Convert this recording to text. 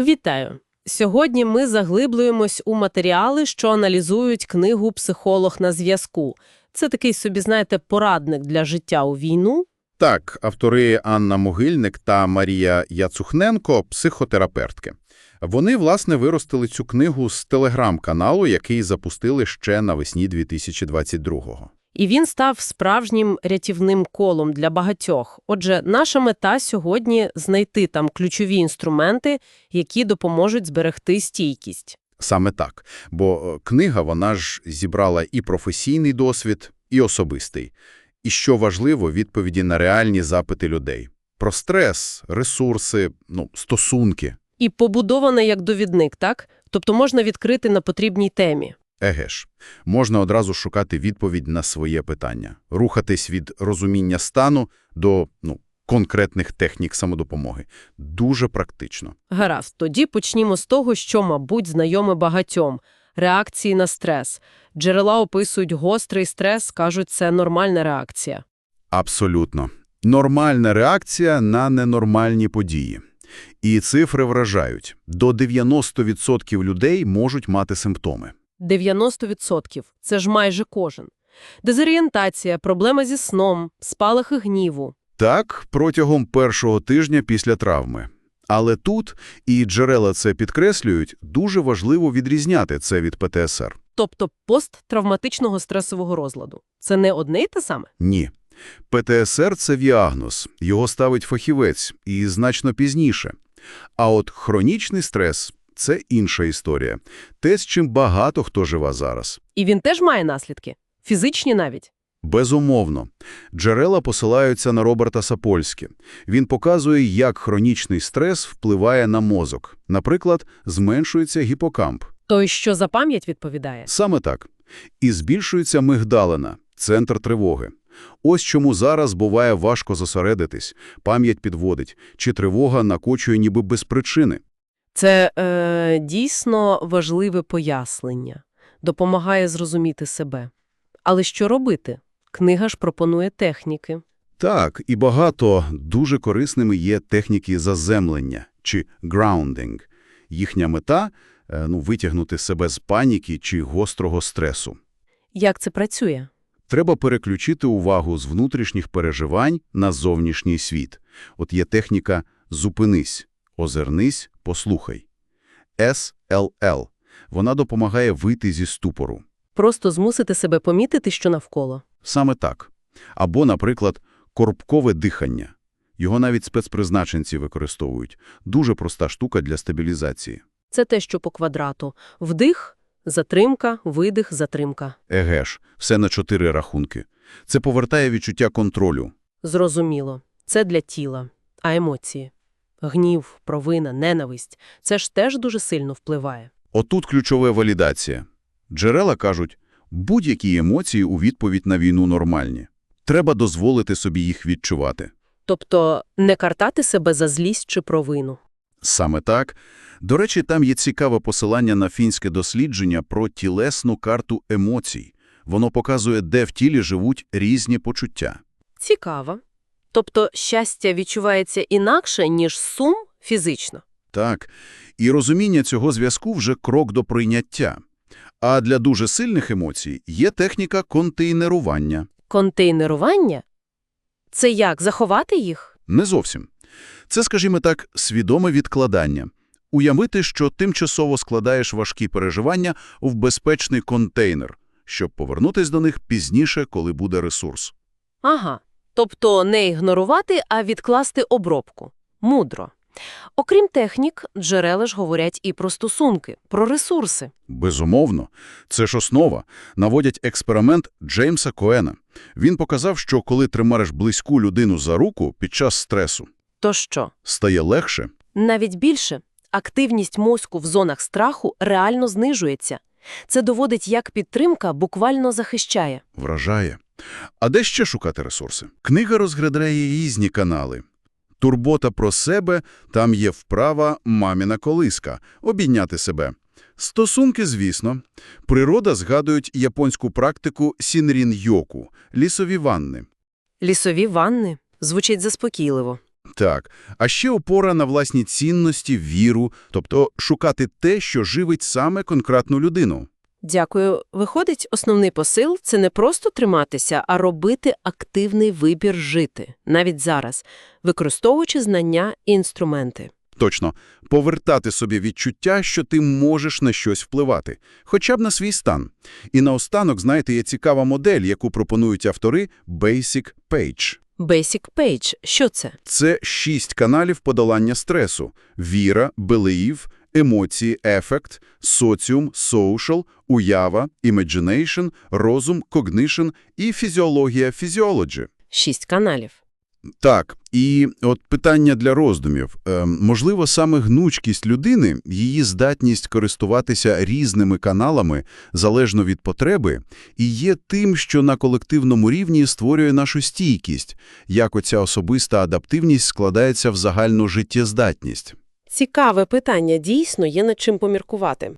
Вітаю! Сьогодні ми заглиблюємось у матеріали, що аналізують книгу «Психолог на зв'язку». Це такий собі, знаєте, порадник для життя у війну. Так, автори Анна Могильник та Марія Яцухненко – психотерапевтки. Вони, власне, виростили цю книгу з телеграм-каналу, який запустили ще навесні 2022-го. І він став справжнім рятівним колом для багатьох. Отже, наша мета сьогодні – знайти там ключові інструменти, які допоможуть зберегти стійкість. Саме так. Бо е, книга, вона ж зібрала і професійний досвід, і особистий. І, що важливо, відповіді на реальні запити людей. Про стрес, ресурси, ну, стосунки. І побудована як довідник, так? Тобто можна відкрити на потрібній темі. Еге ж, можна одразу шукати відповідь на своє питання, рухатись від розуміння стану до ну, конкретних технік самодопомоги. Дуже практично. Гаразд, тоді почнімо з того, що, мабуть, знайоме багатьом – реакції на стрес. Джерела описують гострий стрес, кажуть, це нормальна реакція. Абсолютно. Нормальна реакція на ненормальні події. І цифри вражають. До 90% людей можуть мати симптоми. 90% – це ж майже кожен. Дезорієнтація, проблема зі сном, спалахи гніву. Так, протягом першого тижня після травми. Але тут, і джерела це підкреслюють, дуже важливо відрізняти це від ПТСР. Тобто посттравматичного стресового розладу. Це не одне й те саме? Ні. ПТСР – це діагноз, його ставить фахівець, і значно пізніше. А от хронічний стрес – це інша історія. Те, з чим багато хто живе зараз. І він теж має наслідки? Фізичні навіть? Безумовно. Джерела посилаються на Роберта Сапольське. Він показує, як хронічний стрес впливає на мозок. Наприклад, зменшується гіпокамп. Той, що за пам'ять відповідає? Саме так. І збільшується мигдалина, центр тривоги. Ось чому зараз буває важко зосередитись, пам'ять підводить, чи тривога накочує ніби без причини. Це е, дійсно важливе пояснення. Допомагає зрозуміти себе. Але що робити? Книга ж пропонує техніки. Так, і багато дуже корисними є техніки заземлення чи grounding. Їхня мета е, – ну, витягнути себе з паніки чи гострого стресу. Як це працює? Треба переключити увагу з внутрішніх переживань на зовнішній світ. От є техніка «зупинись», «озирнись», «послухай». SLL. Вона допомагає вийти зі ступору. Просто змусити себе помітити, що навколо. Саме так. Або, наприклад, корпкове дихання. Його навіть спецпризначенці використовують. Дуже проста штука для стабілізації. Це те, що по квадрату. Вдих, затримка, видих, затримка. Еге ж, все на чотири рахунки. Це повертає відчуття контролю. Зрозуміло. Це для тіла. А емоції? Гнів, провина, ненависть – це ж теж дуже сильно впливає. Отут ключова валідація. Джерела кажуть, будь-які емоції у відповідь на війну нормальні. Треба дозволити собі їх відчувати. Тобто не картати себе за злість чи провину. Саме так. До речі, там є цікаве посилання на фінське дослідження про тілесну карту емоцій. Воно показує, де в тілі живуть різні почуття. Цікаво. Тобто щастя відчувається інакше, ніж сум фізично. Так, і розуміння цього зв'язку вже крок до прийняття. А для дуже сильних емоцій є техніка контейнерування. Контейнерування? Це як, заховати їх? Не зовсім. Це, скажімо так, свідоме відкладання. Уявити, що тимчасово складаєш важкі переживання в безпечний контейнер, щоб повернутись до них пізніше, коли буде ресурс. Ага. Тобто не ігнорувати, а відкласти обробку. Мудро. Окрім технік, джерела ж говорять і про стосунки, про ресурси. Безумовно. Це ж основа. Наводять експеримент Джеймса Коена. Він показав, що коли тримаєш близьку людину за руку під час стресу, То що? стає легше. Навіть більше, активність мозку в зонах страху реально знижується. Це доводить, як підтримка буквально захищає. Вражає. А де ще шукати ресурси? Книга розглядає різні канали. Турбота про себе, там є вправа «маміна колиска» – обійняти себе. Стосунки, звісно. Природа згадують японську практику сінрін-йоку – лісові ванни. Лісові ванни звучить заспокійливо. Так, а ще опора на власні цінності, віру, тобто шукати те, що живить саме конкретну людину. Дякую. Виходить, основний посил – це не просто триматися, а робити активний вибір жити, навіть зараз, використовуючи знання і інструменти. Точно, повертати собі відчуття, що ти можеш на щось впливати, хоча б на свій стан. І наостанок, знаєте, є цікава модель, яку пропонують автори Basic Page. Basic Page – що це? Це шість каналів подолання стресу – віра, belief, емоції, ефект, соціум, social, уява, imagination, розум, cognition і фізіологія, physiology. Шість каналів. Так, і от питання для роздумів. Е, можливо, саме гнучкість людини, її здатність користуватися різними каналами, залежно від потреби, і є тим, що на колективному рівні створює нашу стійкість, як оця особиста адаптивність складається в загальну життєздатність. Цікаве питання, дійсно є над чим поміркувати.